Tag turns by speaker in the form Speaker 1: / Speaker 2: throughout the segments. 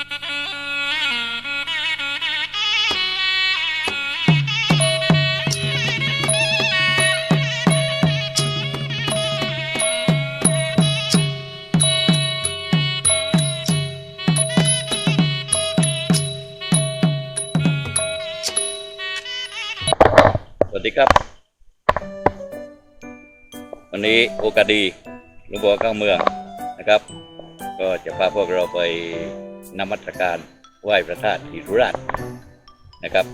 Speaker 1: สวัสดีครับ วันนี้โอกาสดีลุงบัวเข้าเมืองนะครับ ก็จะพาพวกเราไป นมัสการไหว้พระธาตุศรีสุราชนะครับ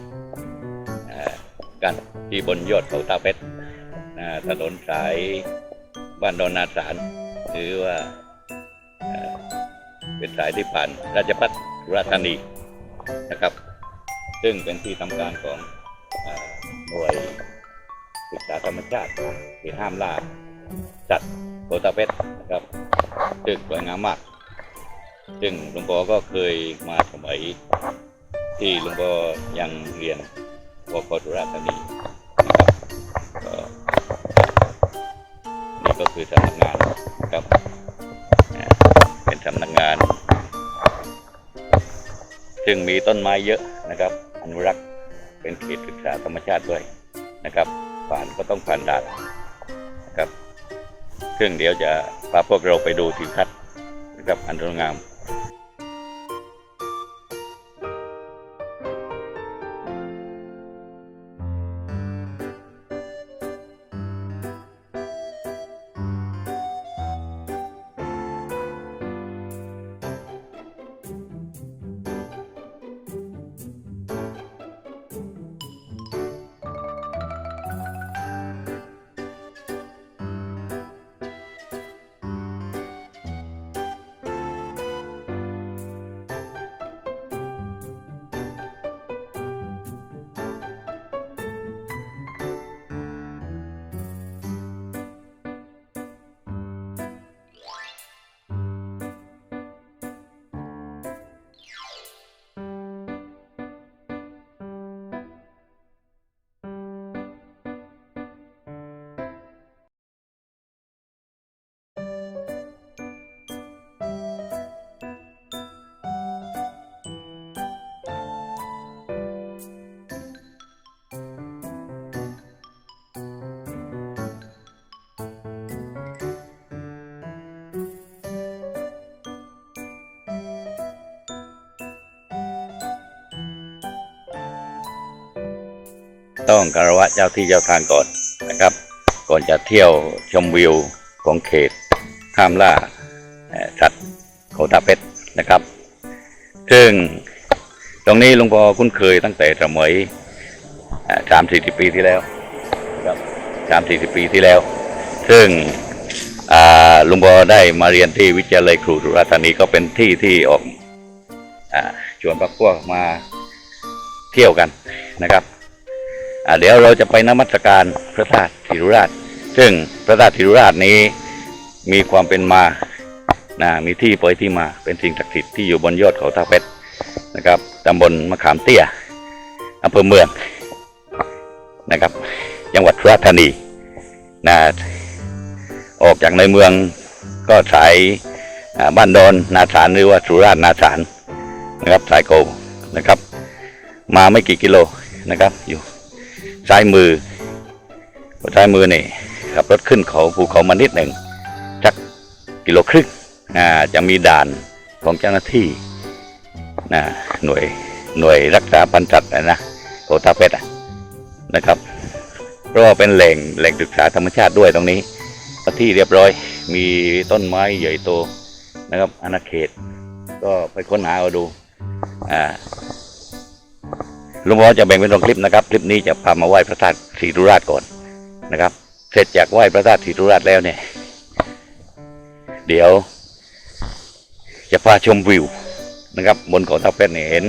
Speaker 1: อ่ากันที่บนยอดเขาตาเพชรถนนสายบ้านดอนนาสารหรือว่าเป็นสายที่ผ่านราชพัฒสุราษฎร์ธานีนะครับ ซึ่งเป็นที่ทำการของอ่าหน่วยศึกษาธรรมชาติที่ห้ามล่าสัตว์โคตาเพชรนะครับซึ่งสวยงามมาก ซึ่งหลวงพ่อก็เคยมาสมัยที่หลวงพ่อยังเรียนวคสุราษฎร์ธานีนะครับก็นี่ก็คือสำนักงานนะครับเป็นสำนักงาน ซึ่งมีต้นไม้เยอะนะครับ อนุรักษ์เป็นเขตศึกษาธรรมชาติด้วยนะครับผ่านก็ต้องผ่านด่านนะครับซึ่งเดี๋ยวจะพาพวกเราไปดูทิวทัศน์นะครับอันสวยงาม ต้องคารวะเจ้าที่เจ้าทางก่อนนะครับ ก่อนจะเที่ยวชมวิวของเขตห้ามล่าสัตว์โคตาเพชรนะครับ ซึ่งตรงนี้ลวงพอคุ้นเคยตั้งแต่สมัยสามสี่สิบปีที่แล้วครับสามสี่สิบปีที่แล้ว ซึ่งลุงพอได้มาเรียนที่วิทยาลัยครูสุราษฎร์ธานีก็เป็นที่ที่ออกอชวนพรรคพวกมาเที่ยวกันนะครับ เดี๋ยวเราจะไปนมัสการพระธาตุธิรุราช ซึ่งพระธาตุธิรุราชนี้มีความเป็นมานะมีที่ไปที่มาเป็นสิ่งศักดิ์สิทธิ์ที่อยู่บนยอดเขาท่าเพชรนะครับตำบลมะขามเตี้ยอำเภอเมืองนะครับ จังหวัดสุราษฎร์ธานีนะออกจากในเมืองก็สายบ้านดอนนาสารหรือว่าสุราษฎร์นาสารนะครับสายโกนะครับ มาไม่กี่กิโลนะครับอยู่ ซ้ายมือซ้ายมือนี่ขับรถขึ้นเขาภูเขามานิดหนึ่งสักกิโลครึ่งอ่าจะมีด่านของเจ้าหน้าที่นะหน่วยหน่วยรักษาพันธุ์สัตว์นะโอตาเพชรนะครับเพราะว่าเป็นแหล่งแหล่งศึกษาธรรมชาติด้วยตรงนี้ที่เรียบร้อยมีต้นไม้ใหญ่โตนะครับอาณาเขต ก็ไปค้นหาเอาดูอ่า หลุงพ่อจะแบ่งเป็นสองคลิปนะครับ คลิปนี้จะพามาไหว้พระธาตุศรีธุราชก่อนนะครับ เสร็จจากไหว้พระธาตุศรีธุราชแล้วเนี่ย เดี๋ยว จะพาชมวิวนะครับ บนเขาทับเพชรเนี่ยเห็น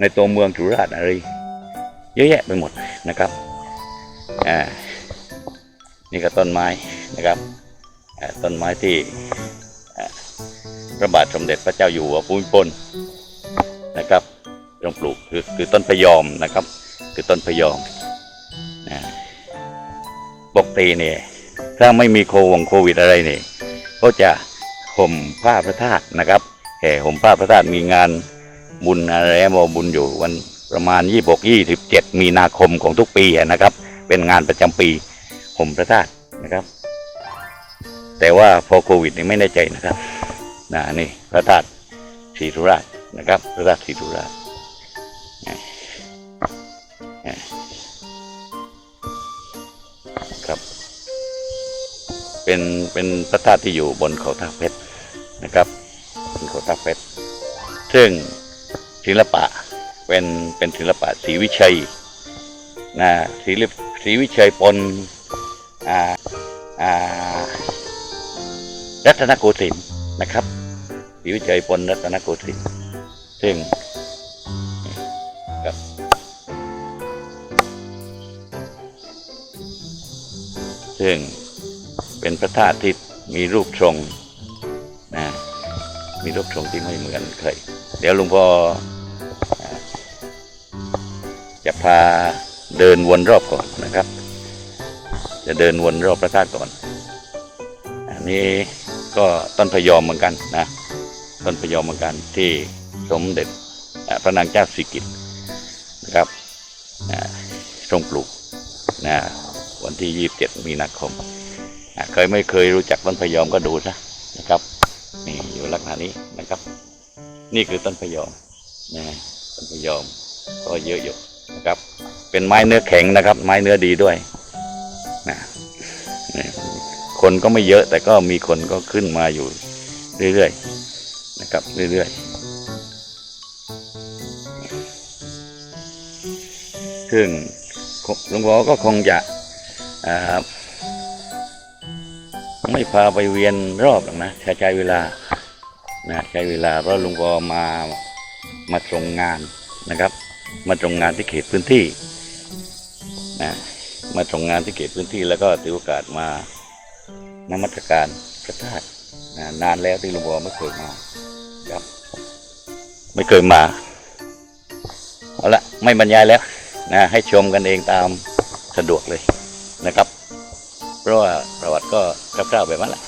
Speaker 1: ในตัวเมืองสุราษฎร์อะไรเยอะแยะไปหมดนะครับอ่านี่ก็ต้นไม้นะครับต้นไม้ที่พระบาทสมเด็จพระเจ้าอยู่หัวภูมิพลนะครับ งปลูกคือคือต้นพยอมนะครับ คือต้นพยอมนะปกติเนี่ยถ้าไม่มีโควงโควิดอะไรเนี่ยก็จะห่มผ้าพระธาตุนะครับแห่ห่มผ้าพระธาตุมีงานบุญอะไรบบุญอยู่วันประมาณยี่บกยี่สิบเจ็ดมีนาคมของทุกปีนะครับ เป็นงานประจำปีผมพระธาตุนะครับ แต่ว่าพอโควิดนี่ไม่แน่ใจนะครับนะนี่พระธาตุศรีธุราชนะครับพระธาตุศรีธุราช ครับ เป็นเป็นพระธาตุที่อยู่บนเขาท่าเพชรนะครับบนเขาท่าเพชรซึ่งศิลปะเป็นเป็นศิลปะศรีวิชัยนะศรีลิศรีวิชัยปนอ่าอ่ารัตนโกสินทร์นะครับศรีวิชัยปนรัตนโกสินทร์ซึ่ง ซึ่งเป็นพระธาตุที่มีรูปทรงนะมีรูปทรงที่ไม่เหมือนใคร เดี๋ยวหลวงพ่ออ่าจะพาเดินวนรอบก่อนนะครับ จะเดินวนรอบพระธาตุก่อน อันนี้ก็ต้นพยอมเหมือนกันนะ ต้นพยอมเหมือนกันที่สมเด็จพระนางเจ้าสิกิตนะครับทรงปลูกนะ วันที่ 27 มีนาคมเคยไม่เคยรู้จักต้นพยอมก็ดูซะนะครับนี่อยู่ลักษณะนี้นะครับ นี่คือต้นพยอมนะต้นพยอมก็เยอะอยู่นะครับ เป็นไม้เนื้อแข็งนะครับ ไม้เนื้อดีด้วยนะนี่คนก็ไม่เยอะแต่ก็มีคนก็ขึ้นมาอยู่เรื่อยๆนะครับเรื่อยๆซึ่งหลวงพ่อก็คงจะ อ่าไม่พาไปเวียนรอบหรอกนะใช้ใช้เวลานะใช้เวลาเพราะลุงกอมามาตรงงานนะครับ มาตรงงานที่เขตพื้นที่นะมาตรงงานที่เขตพื้นที่แล้วก็ถือโอกาสมานมัสการพระธาตุนะนานแล้วที่ลุงกอไม่เคยมาครับ ไม่เคยมาเอาละไม่บรรยายแล้วนะให้ชมกันเองตามสะดวกเลย นะครับ เพราะว่าประวัติก็คร่าวๆแบบนั้นแหละ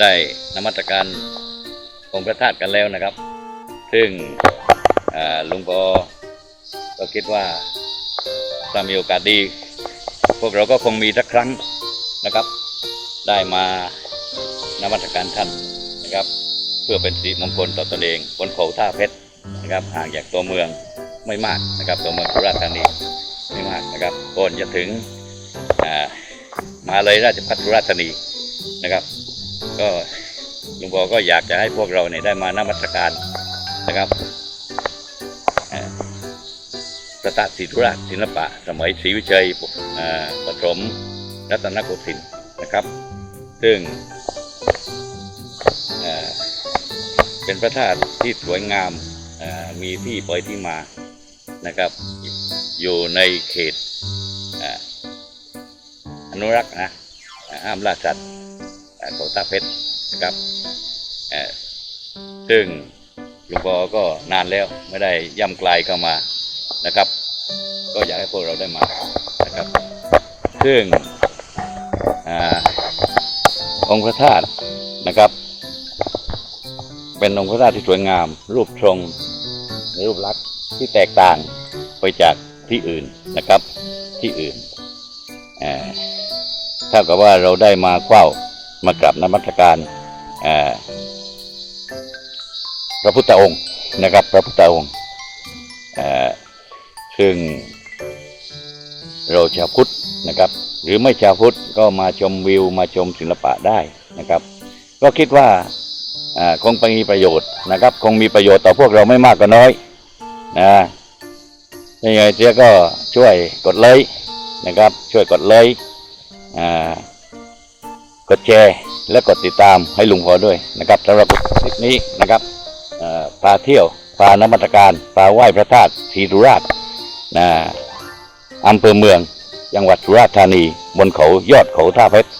Speaker 1: ได้นมัสการองค์พระธาตุกันแล้วนะครับ ซึ่งลุงปอก็คิดว่าถ้ามีโอกาสดี พวกเราก็คงมีสักครั้งนะครับ ได้มานมัสการท่านนะครับ เพื่อเป็นสิริมงคลต่อตนเองบนเขาท่าเพชรนะครับห่างจากตัวเมืองไม่มากนะครับ ตัวเมืองสุราษฎร์ธานีไม่มากนะครับก่อนจะถึงมาเลยราชพัฒสุราษฎร์ธานีนะครับ ก็ลวงพ่อก็อยากจะให้พวกเราเนี่ยได้มานมัสการนะครับเอ่อพระธาตุศรีธุราชศิลปะ สมัยศรีวิชัยปฐมรัตนโกสินทร์นะครับ ซึ่งเป็นพระธาตุที่สวยงามมีที่ปล่อยที่มานะครับ อยู่ในเขตอนุรักษ์นะห้ามล่าสัตว์ ของตาเพชรนะครับซึ่งหลวงพ่อก็นานแล้วไม่ได้ย่ำไกลเข้ามานะครับ ก็อยากให้พวกเราได้มานะครับ ซึ่งอองค์พระธาตุนะครับ เป็นองค์พระธาตุที่สวยงาม รูปทรงรูปลักษณ์ที่แตกต่างไปจากที่อื่นนะครับที่อื่นเอ่อเท่ากับว่าเราได้มาเฝ้า มากราบนมัสการพระพุทธองค์นะครับ พระพุทธองค์ซึ่งเราชาวพุทธนะครับ หรือไม่ชาวพุทธก็มาชมวิวมาชมศิลปะได้นะครับ ก็คิดว่าคงไปมีประโยชน์นะครับ คงมีประโยชน์ต่อพวกเราไม่มากก็น้อยนะยังไงเจ๊ก็ช่วยกดไลค์นะครับ ช่วยกดไลค์อ่า กดแชร์และกดติดตามให้ลุงพอด้วยนะครับสำหรับคลิปนี้นะครับเอ่อพาเที่ยวพานมัสการพาไหว้พระธาตุทีรุราชนะอำเภอเมืองจังหวัดสุราษฎร์ธานีบนเขายอดเขาท่าเพชร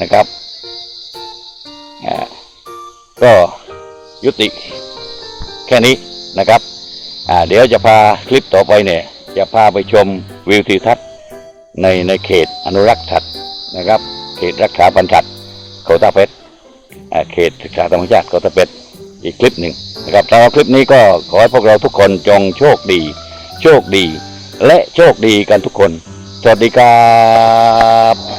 Speaker 1: นะครับก็ยุติแค่นี้นะครับเดี๋ยวจะพาคลิปต่อไปเนี่ยจะพาไปชมวิวทิวทัศน์ในในเขตอนุรักษ์สัตว์นะครับ ขตรักษาพันธุ์สัตว์เขาตาเพชรเขตศึกษาธรรมชาติเขาตาเพชรอีกคลิปหนึ่งนะครับสำหรับคลิปนี้ก็ขอให้พวกเราทุกคนจงโชคดี โชคดี และโชคดีกันทุกคน สวัสดีครับ